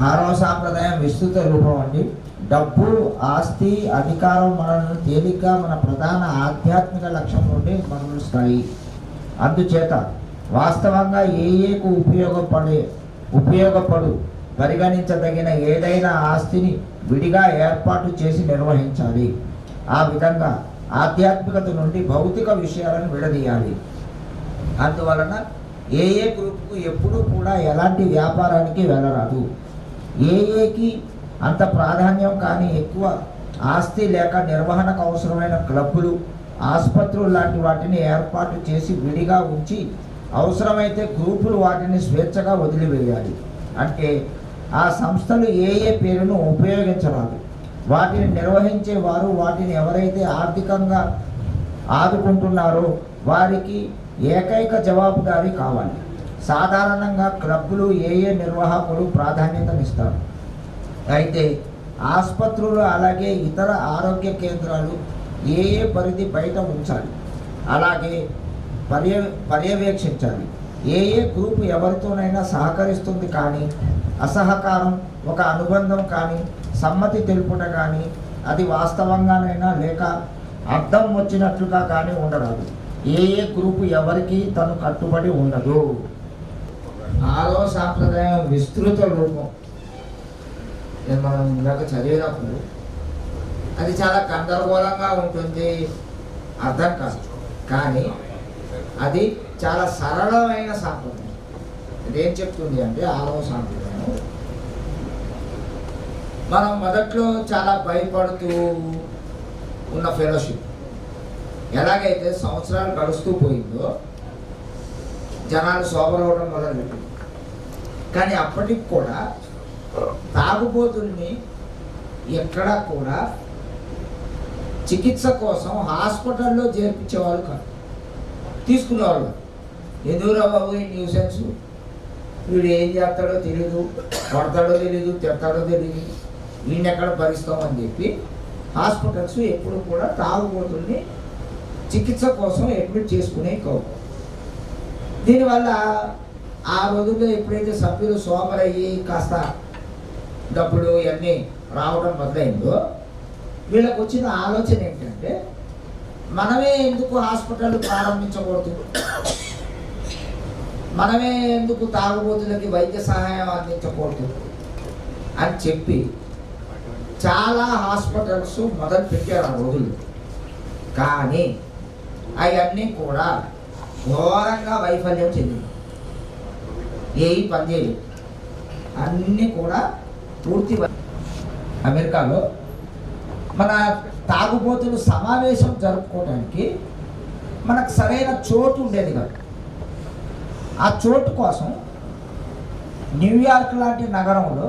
ఆరవ సాంప్రదాయం విస్తృత రూపం అండి. డబ్బు ఆస్తి అధికారం మనల్ని తేలిగ్గా మన ప్రధాన ఆధ్యాత్మిక లక్ష్యం నుండి మరలుస్తాయి అందుచేత వాస్తవంగా ఏ ఏకు ఉపయోగపడే ఉపయోగపడు పరిగణించదగిన ఏదైనా ఆస్తిని విడిగా ఏర్పాటు చేసి నిర్వహించాలి. ఆ విధంగా ఆధ్యాత్మికత నుండి భౌతిక విషయాలను విడదీయాలి. అందువలన ఏ ఏ గ్రూప్కు ఎప్పుడూ కూడా ఎలాంటి వ్యాపారానికి వెళ్ళరాదు. ఏఏకి అంత ప్రాధాన్యం కానీ ఎక్కువ ఆస్తి లేక నిర్వహణకు అవసరమైన క్లబ్బులు ఆసుపత్రులు లాంటి వాటిని ఏర్పాటు చేసి విడిగా ఉంచి అవసరమైతే గ్రూపులు వాటిని స్వేచ్ఛగా వదిలివేయాలి. అంటే ఆ సంస్థలు ఏ ఏ పేరును ఉపయోగించరాదు. వాటిని నిర్వహించే వారు వాటిని ఎవరైతే ఆర్థికంగా ఆదుకుంటున్నారో వారికి ఏకైక జవాబుదారీ కావాలి. సాధారణంగా క్లబ్బులు ఏ ఏ నిర్వాహకులు ప్రాధాన్యతనిస్తారు? అయితే ఆసుపత్రులు అలాగే ఇతర ఆరోగ్య కేంద్రాలు ఏ ఏ పరిధి బయట ఉంచాలి? అలాగే పర్య పర్యవేక్షించాలి. ఏ ఏ గ్రూప్ ఎవరితోనైనా సహకరిస్తుంది కానీ అసహకారం ఒక అనుబంధం కానీ సమ్మతి తెలుపుట కానీ అది వాస్తవంగానైనా లేక అర్థం వచ్చినట్లుగా కానీ ఉండరాదు. ఏ ఏ గ్రూపు ఎవరికి తను కట్టుబడి ఉండదు. ఆరో సాంప్రదాయం విస్తృత రూపం. నేను మనం ఇందాక చదివినప్పుడు అది చాలా గందరగోళంగా ఉంటుంది అర్థం కాదు. కానీ అది చాలా సరళమైన సాంప్రదాయం. అదేం చెప్తుంది అంటే ఆరవ సాంప్రదాయం. మనం మొదట్లో చాలా భయపడుతూ ఉన్న ఫెలోషిప్ ఎలాగైతే సంవత్సరాలు గడుస్తూ పోయిందో జనాలు సోబరవడం మొదలుపెట్టింది కానీ అప్పటికి కూడా తాగుబోతుల్ని ఎక్కడా కూడా చికిత్స కోసం హాస్పిటల్లో చేర్పించేవాళ్ళు కాదు. తీసుకునేవాళ్ళు ఎందుకురా బాబు ఈ న్యూసెన్స్? వీడు ఏం చేస్తాడో తెలియదు కొడతాడో తెలియదు తిడతాడో తెలియదు వీడిని ఎక్కడ భరిస్తామని చెప్పి హాస్పిటల్స్ ఎప్పుడు కూడా తాగుబోతుల్ని చికిత్స కోసం అడ్మిట్ చేసుకునే కావు దీనివల్ల ఆ రోజుల్లో ఎప్పుడైతే సభ్యులు సోమరయ్యి కాస్త డబ్బులు ఇవన్నీ రావడం మొదలైందో వీళ్ళకి వచ్చిన ఆలోచన ఏంటంటే మనమే ఎందుకు హాస్పిటల్ ప్రారంభించకూడదు? మనమే ఎందుకు తాగుబోతులకి వైద్య సహాయం అందించకూడదు? అని చెప్పి చాలా హాస్పిటల్స్ మొదలు పెట్టారు ఆ రోజులు కానీ అవన్నీ కూడా ఘోరంగా వైఫల్యం చెందింది. ఏవి పనిచేయలేదు అన్నీ కూడా పూర్తి అమెరికాలో మన తాగుబోతులు సమావేశం జరుపుకోవడానికి మనకు సరైన చోటు ఉండేది కాదు. ఆ చోటు కోసం న్యూయార్క్ లాంటి నగరంలో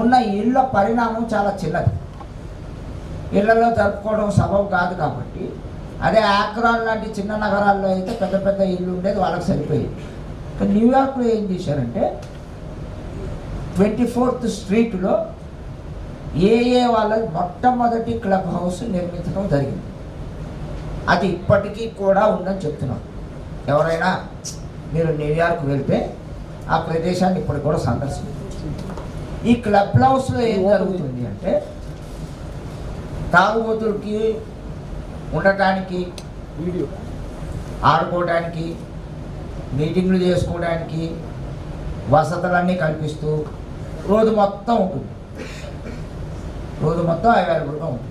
ఉన్న ఇళ్ళ పరిణామం చాలా చిన్నది. ఇళ్ళలో జరుపుకోవడం సబబు కాదు కాబట్టి అదే ఆక్రాన్ లాంటి చిన్న నగరాల్లో అయితే పెద్ద పెద్ద ఇల్లు ఉండేది వాళ్ళకి సరిపోయేది. కానీ న్యూయార్క్లో ఏం చేశారంటే ట్వంటీ ఫోర్త్ స్ట్రీట్లో ఏ ఏ వాళ్ళ మొట్టమొదటి క్లబ్ హౌస్ నిర్మించడం జరిగింది. అది ఇప్పటికీ కూడా ఉందని చెప్తున్నాం. ఎవరైనా మీరు న్యూయార్క్ వెళ్తే ఆ ప్రదేశాన్ని ఇప్పటికి కూడా సందర్శించారు ఈ క్లబ్ హౌస్లో ఏం జరుగుతుంది అంటే తాగుబోతులకి ఉండటానికి వీడియో ఆడుకోవడానికి మీటింగ్లు చేసుకోవడానికి వసతులన్నీ కల్పిస్తూ రోజు మొత్తం ఉంటుంది. రోజు మొత్తం అవైలబుల్గా ఉంటుంది.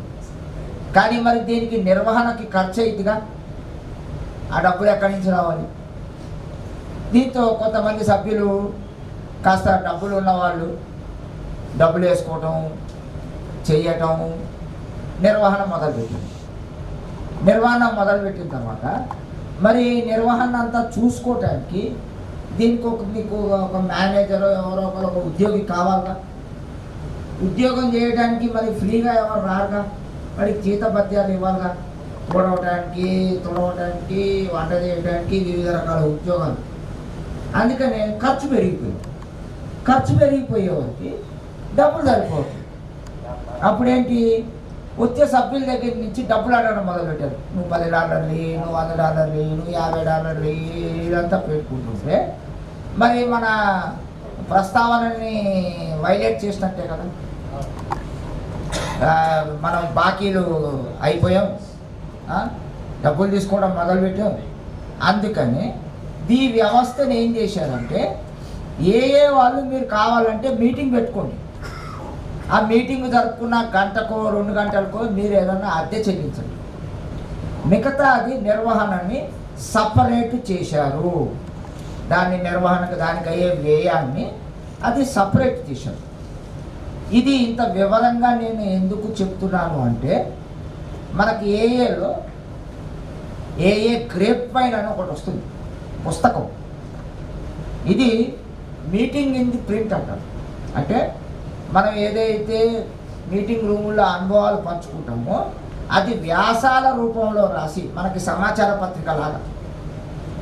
కానీ మరి దీనికి నిర్వహణకి ఖర్చు అయిద్దిగా? ఆ డబ్బులు ఎక్కడి నుంచి రావాలి? దీంతో కొంతమంది సభ్యులు కాస్త డబ్బులు ఉన్నవాళ్ళు డబ్బులు వేసుకోవటం చేయటం నిర్వహణ మొదలుపెట్టింది. నిర్వహణ మొదలుపెట్టిన తర్వాత మరి నిర్వహణ అంతా చూసుకోవటానికి దీనికి ఒక మీకు ఒక మేనేజర్ ఎవరో ఒకరు ఒక ఉద్యోగి కావాలా ఉద్యోగం చేయడానికి మరి ఫ్రీగా ఎవరు రారుగా? వాడికి జీతభత్యాలు ఇవ్వాలిగా? తోడవటానికి తొడవటానికి వంట చేయడానికి వివిధ రకాల ఉద్యోగాలు. అందుకనే ఖర్చు పెరిగిపోయింది. ఖర్చు పెరిగిపోయేవారికి డబ్బులు సరిపోతుంది. అప్పుడేంటి? వచ్చే సభ్యుల దగ్గర నుంచి డబ్బులు అడగడం మొదలుపెట్టారు. నువ్వు పది డాలర్లు ఇయ్యి, నువ్వు వంద డాలర్లు ఇయ్యి, నువ్వు యాభై డాలర్లు ఇయ్యి, ఇదంతా పెట్టుకుంటుంటే మరి మన ప్రస్తావనని వైలేట్ చేసినట్టే కదా. మనం బాకీలు అయిపోయాం. డబ్బులు తీసుకోవడం మొదలుపెట్టాం. అందుకని ఈ వ్యవస్థను ఏం చేశారంటే ఏ ఏ వాళ్ళు మీరు కావాలంటే మీటింగ్ పెట్టుకోండి. ఆ మీటింగ్ జరుపుకున్న గంటకో రెండు గంటలకో మీరు ఏదన్నా అద్దె చెల్లించండి. మిగతా అది నిర్వహణని సపరేట్ చేశారు. దాని నిర్వహణకు దానికి అయ్యే వ్యయాన్ని అది సపరేట్ చేశారు. ఇది ఇంత వివరంగా నేను ఎందుకు చెప్తున్నాను అంటే మనకి ఏఏలో ఏఏ గ్రేప్ పైన అని ఒకటి వస్తుంది పుస్తకం. ఇది మీటింగ్ ఇన్ ది ప్రింట్ అంటారు. అంటే మనం ఏదైతే మీటింగ్ రూముల్లో అనుభవాలు పంచుకుంటామో అది వ్యాసాల రూపంలో రాసి మనకి సమాచార పత్రిక లాగా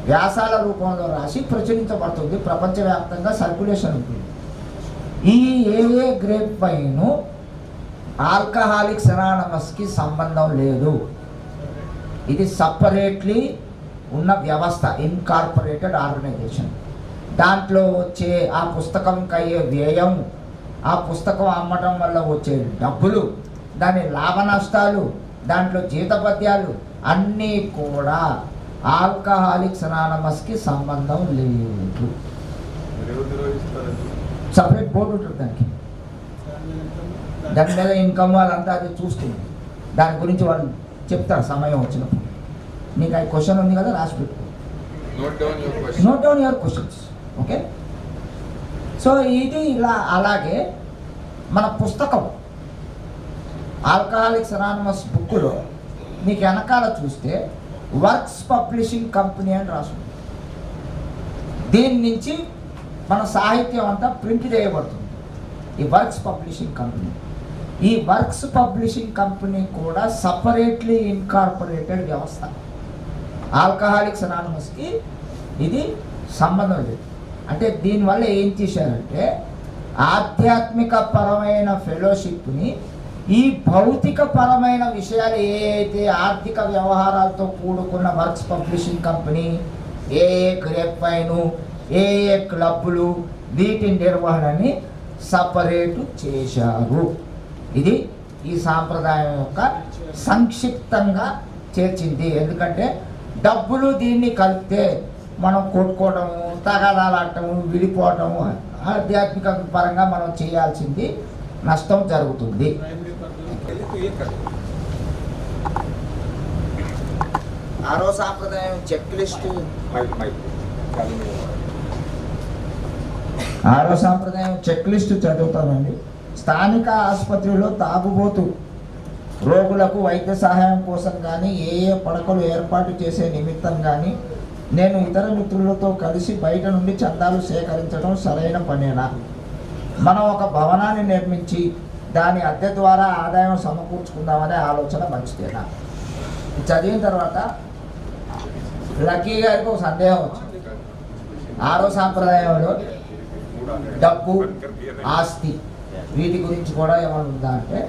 వ్యాసాల రూపంలో రాసి ప్రచురించబడుతుంది. ప్రపంచవ్యాప్తంగా సర్క్యులేషన్ ఉంటుంది. ఈ ఏఏ గ్రేప్ పైన ఆల్కహాలిక్ సెనానమస్కి సంబంధం లేదు. ఇది సపరేట్లీ ఉన్న వ్యవస్థ ఇన్కార్పొరేటెడ్ ఆర్గనైజేషన్ దాంట్లో వచ్చే ఆ పుస్తకంకి అయ్యే వ్యయం ఆ పుస్తకం అమ్మటం వల్ల వచ్చే డబ్బులు దాని లాభ నష్టాలు దాంట్లో జీతపద్యాలు అన్నీ కూడా ఆల్కహాలిక్స్ అనానమస్కి సంబంధం లేదు. సపరేట్ బోర్డు ఉంటుంది దానికి. దాని మీద ఇన్కమ్ వాళ్ళంతా అది చూస్తుంది. దాని గురించి వాళ్ళు చెప్తారు సమయం వచ్చినప్పుడు. నీకు ఆ క్వశ్చన్ ఉంది కదా రాసి పెట్టుకో. Note down your questions okay so ఇది ఇలా అలాగే మన పుస్తకం ఆల్కహాలిక్స్ అనానమస్ బుక్లో మీకు వెనకాల చూస్తే వర్క్స్ పబ్లిషింగ్ కంపెనీ అని రాస్తుంది దీని నుంచి మన సాహిత్యం అంతా ప్రింట్ చేయబడుతుంది. ఈ వర్క్స్ పబ్లిషింగ్ కంపెనీ ఈ వర్క్స్ పబ్లిషింగ్ కంపెనీ కూడా సపరేట్లీ ఇన్కార్పొరేటెడ్ వ్యవస్థ. ఆల్కహాలిక్స్ అనానమస్కి ఇది సంబంధం లేదు. అంటే దీనివల్ల ఏం చేశారంటే ఆధ్యాత్మిక పరమైన ఫెలోషిప్ని ఈ భౌతిక పరమైన విషయాలు ఏ అయితే ఆర్థిక వ్యవహారాలతో కూడుకున్న వర్క్స్ పబ్లిషింగ్ కంపెనీ ఏ ఏ గ్రేప్ వైను ఏ ఏ క్లబ్బులు వీటి నిర్వహణని సపరేటు చేశారు. ఇది ఈ సాంప్రదాయం యొక్క సంక్షిప్తంగా చేర్చింది. ఎందుకంటే డబ్బులు దీన్ని కలిపితే మనం కొట్టుకోవటము తగాదాలాడటము విడిపోవటము ఆధ్యాత్మిక పరంగా మనం చేయాల్సింది నష్టం జరుగుతుంది. ఆరో సాంప్రదాయం చెక్ లిస్ట్ ఆరో సాంప్రదాయం చెక్ లిస్ట్ చదువుతానండి స్థానిక ఆసుపత్రిలో తాగుబోతు రోగులకు వైద్య సహాయం కోసం కానీ ఏ ఏ పడకలు ఏర్పాటు చేసే నిమిత్తం కానీ నేను ఇతర మిత్రులతో కలిసి బయట నుండి చందాలు సేకరించడం సరైన పనేనా? మనం ఒక భవనాన్ని నిర్మించి దాని అద్దె ద్వారా ఆదాయం సమకూర్చుకుందామనే ఆలోచన మంచిదేనా? చదివిన తర్వాత లక్కీ గారికి ఒక సందేహం వచ్చింది. ఆరో సాంప్రదాయంలో డబ్బు ఆస్తి వీటి గురించి కూడా ఏమైనా ఉందా అంటే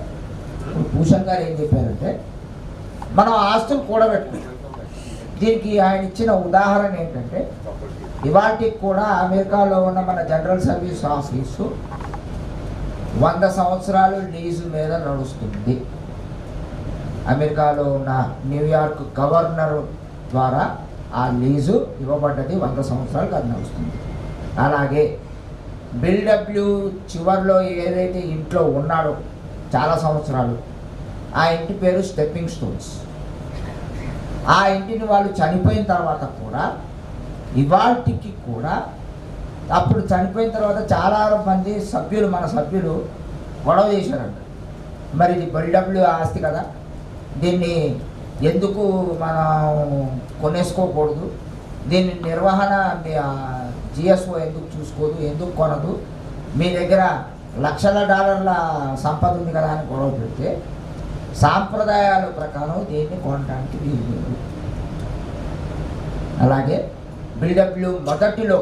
ఇప్పుడు భూషణ్ గారు ఏం చెప్పారంటే మనం ఆస్తులు కూడబెట్టుకుంటాం. దీనికి ఆయన ఇచ్చిన ఉదాహరణ ఏంటంటే ఇవాటికి కూడా అమెరికాలో ఉన్న మన జనరల్ సర్వీస్ ఆఫీసు వంద సంవత్సరాలు లీజు మీద నడుస్తుంది. అమెరికాలో ఉన్న న్యూయార్క్ గవర్నర్ ద్వారా ఆ లీజు ఇవ్వబడ్డది వంద సంవత్సరాలు అది నడుస్తుంది. అలాగే బిల్డబ్ల్యూ చివరిలో ఏదైతే ఇంట్లో ఉన్నాడో చాలా సంవత్సరాలు ఆ ఇంటి పేరు స్టెప్పింగ్ స్టోన్స్. ఆ ఇంటిని వాళ్ళు చనిపోయిన తర్వాత కూడా ఇవాటికి కూడా అప్పుడు చనిపోయిన తర్వాత చాలా మంది సభ్యులు మన సభ్యులు గొడవ చేశారంట. మరి ఇది బల్డబ్ల్యూ ఆస్తి కదా. దీన్ని ఎందుకు మనం కొనేసుకోకూడదు? దీని నిర్వహణ జిఎస్ఓ ఎందుకు చూసుకోదు? ఎందుకు కొనదు? మీ దగ్గర లక్షల డాలర్ల సంపద ఉంది కదా అని గొడవ పెడితే సాంప్రదాయాల ప్రకారం దేన్ని కొనడానికి వీలు లేదు అలాగే బిల్డబ్ల్యూ మొదటిలో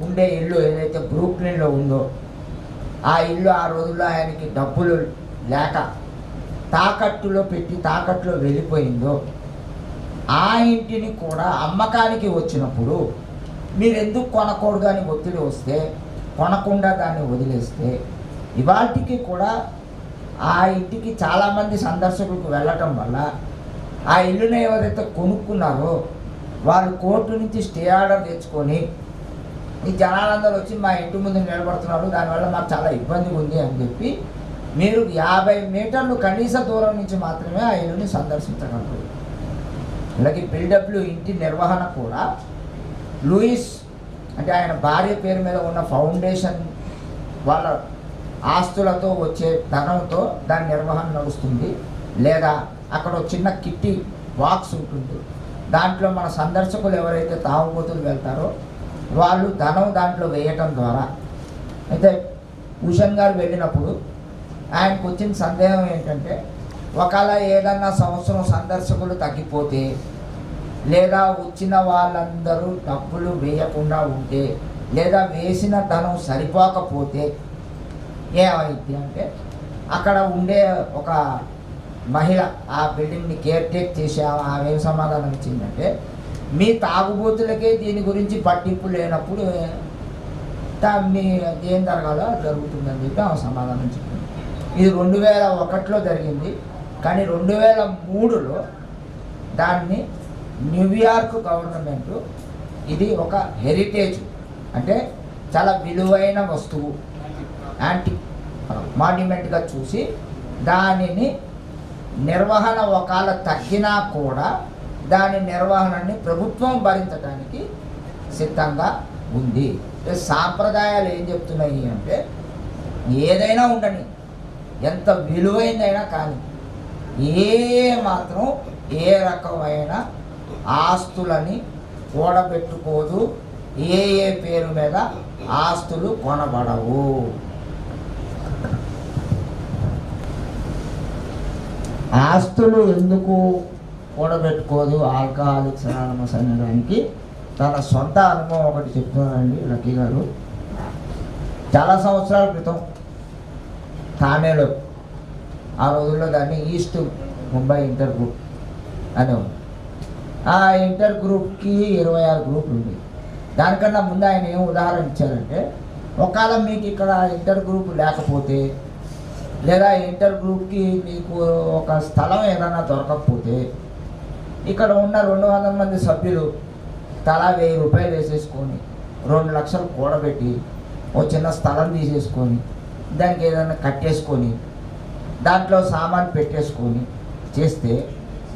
ఉండే ఇల్లు ఏదైతే బ్రూక్లిన్లో ఉందో ఆ ఇల్లు ఆ రోజుల్లో ఆయనకి డబ్బులు లేక తాకట్టులో పెట్టి తాకట్టులో వెళ్ళిపోయిందో ఆ ఇంటిని కూడా అమ్మకానికి వచ్చినప్పుడు మీరు ఎందుకు కొనకూడదు అని ఒత్తిడి వస్తే కొనకుండా దాన్ని వదిలేస్తే ఇవాటికి కూడా ఆ ఇంటికి చాలామంది సందర్శకులకు వెళ్ళటం వల్ల ఆ ఇల్లుని ఎవరైతే కొనుక్కున్నారో వాళ్ళు కోర్టు నుంచి స్టే ఆర్డర్ తెచ్చుకొని ఈ జనాలందరూ వచ్చి మా ఇంటి ముందు నిలబడుతున్నారు. దానివల్ల మాకు చాలా ఇబ్బంది ఉంది అని చెప్పి మీరు యాభై మీటర్లు కనీస దూరం నుంచి మాత్రమే ఆ ఇల్లుని సందర్శించగలరు. అలాగే బిల్డబ్ల్యూ ఇంటి నిర్వహణ కూడా లూయిస్ అంటే ఆయన భార్య పేరు మీద ఉన్న ఫౌండేషన్ వాళ్ళ ఆస్తులతో వచ్చే ధనంతో దాని నిర్వహణ నడుస్తుంది. లేదా అక్కడ చిన్న కిట్టి బాక్స్ ఉంటుంది. దాంట్లో మన సందర్శకులు ఎవరైతే తాగుబోతులు వెళ్తారో వాళ్ళు ధనం దాంట్లో వేయటం ద్వారా. అయితే భూషణ్ గారు వెళ్ళినప్పుడు ఆయనకు వచ్చిన సందేహం ఏంటంటే ఒకవేళ ఏదన్నా సంవత్సరం సందర్శకులు తగ్గిపోతే లేదా వచ్చిన వాళ్ళందరూ డబ్బులు వేయకుండా ఉంటే లేదా వేసిన ధనం సరిపోకపోతే ఏమైంది అంటే అక్కడ ఉండే ఒక మహిళ ఆ బిల్డింగ్ని కేర్ టేక్ చేసే ఆమె సమాధానం ఇచ్చిందంటే మీ తాగుబోతులకే దీని గురించి పట్టింపు లేనప్పుడు దాన్ని మీ ఏం జరగాలో జరుగుతుందని చెప్పి ఆమె సమాధానం చెప్పింది. ఇది రెండు వేల ఒకటిలో జరిగింది. కానీ రెండు వేల మూడులో దాన్ని న్యూయార్క్ గవర్నమెంట్ ఇది ఒక హెరిటేజ్ అంటే చాలా విలువైన వస్తువు. యాంటీ మాన్యుమెంట్గా చూసి దానిని నిర్వహణ ఒకవేళ తగ్గినా కూడా దాని నిర్వహణని ప్రభుత్వం భరించడానికి సిద్ధంగా ఉంది. సాంప్రదాయాలు ఏం చెప్తున్నాయి అంటే ఏదైనా ఉండని ఎంత విలువైందైనా కానీ ఏ మాత్రం ఏ రకమైన ఆస్తులని కూడబెట్టుకోదు ఏ ఏ పేరు మీద ఆస్తులు కొనబడవు. ఆస్తులు ఎందుకు కూడబెట్టుకోదు? ఆల్కహాలిక్స్ అనానమస్ అనేదానికి తన సొంత అనుభవం ఒకటి చెప్తున్నానండి లక్కీ గారు. చాలా సంవత్సరాల క్రితం థానేలో ఆ రోజుల్లో దాన్ని ఈస్ట్ ముంబై ఇంటర్ గ్రూప్ అని ఆ ఇంటర్ గ్రూప్కి ఇరవై ఆరు గ్రూపులు ఉంది దానికన్నా ముందు ఆయన ఏం ఉదాహరణ ఇచ్చారంటే ఒకవేళ మీకు ఇక్కడ ఇంటర్ గ్రూప్ లేకపోతే లేదా ఇంటర్ గ్రూప్కి మీకు ఒక స్థలం ఏదైనా దొరకకపోతే ఇక్కడ ఉన్న రెండు వందల మంది సభ్యులు తలా వెయ్యి రూపాయలు వేసేసుకొని రెండు లక్షలు కూడబెట్టి ఓ చిన్న స్థలం తీసేసుకొని దానికి ఏదైనా కట్టేసుకొని దాంట్లో సామాన్ పెట్టేసుకొని చేస్తే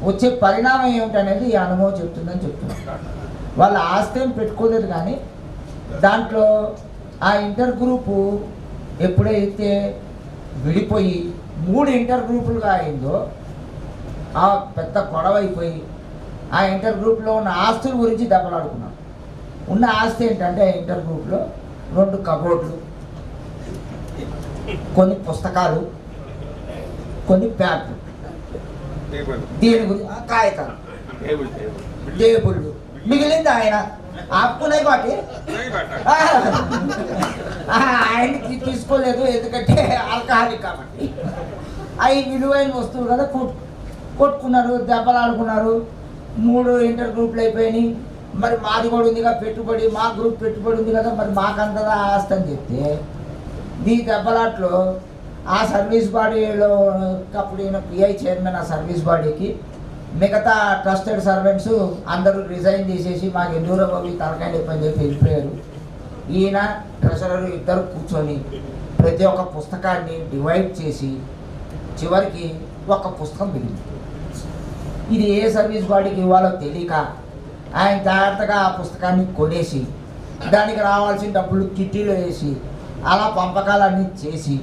వచ్చే పరిణామం ఏమిటనేది ఈ అనుభవం చెప్తుందని చెప్తున్నారు వాళ్ళ ఆస్తి ఏం పెట్టుకోలేదు కానీ దాంట్లో ఆ ఇంటర్ గ్రూపు ఎప్పుడైతే విడిపోయి మూడు ఇంటర్ గ్రూపులుగా అయిందో ఆ పెద్ద గొడవ అయిపోయి ఆ ఇంటర్ గ్రూప్లో ఉన్న ఆస్తుల గురించి దెబ్బలాడుకున్నాం. ఉన్న ఆస్తి ఏంటంటే ఆ ఇంటర్ గ్రూప్లో రెండు కబోర్డ్లు కొన్ని పుస్తకాలు కొన్ని ప్యాట్లు దీని గురించి ఆ, కాగితాలు. టేబుల్ మిగిలింది ఆయన ఆపుకున్నాయి వాటి नहीं बैठा ఆ, ఆ, ఆయనకి తీసుకోలేదు ఎందుకంటే ఆల్కహాలిక్ కాబట్టి అవి విలువైన వస్తువు కదా కొట్ కొట్టుకున్నారు దెబ్బలాడుకున్నారు మూడు ఇంటర్ గ్రూప్లు అయిపోయినాయి మరి మాది కూడా ఉందిగా పెట్టుబడి మా గ్రూప్ పెట్టుబడి ఉంది కదా మరి మాకంతదా ఆస్తి అని చెప్తే ఈ దెబ్బలాట్లో ఆ సర్వీస్ బాడీలో అప్పుడు ఈయన పిఐ చైర్మన్ ఆ సర్వీస్ బాడీకి మిగతా ట్రస్టెడ్ సర్వెంట్స్ అందరూ రిజైన్ చేసేసి మాకు ఎందుకు బాబు ఈ తలకాయ చెప్పి వెళ్ళిపోయారు. ఈయన ట్రెషరర్ ఇద్దరు కూర్చొని ప్రతి ఒక్క పుస్తకాన్ని డివైడ్ చేసి చివరికి ఒక పుస్తకం మిగిలింది ఇది ఏ సర్వీస్ బాడీకి ఇవ్వాలో తెలియక ఆయన జాగ్రత్తగా ఆ పుస్తకాన్ని కొనేసి దానికి రావాల్సిన డబ్బులు కిట్టీలో వేసి అలా పంపకాలన్నీ చేసి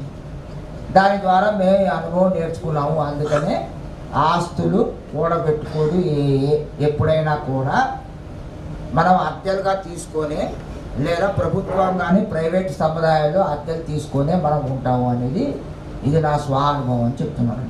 దాని ద్వారా మేము ఈ అనుభవం నేర్చుకున్నాము. అందుకనే ఆస్తులు కూడబెట్టుకోదు. ఏ ఏ- ఎప్పుడైనా కూడా మనం అద్దెలుగా తీసుకొని లేదా ప్రభుత్వం కానీ ప్రైవేట్ సముదాయాలు అద్దెలు తీసుకొనే మనం ఉంటాము అనేది ఇది నా స్వానుభవం అని చెప్తున్నాను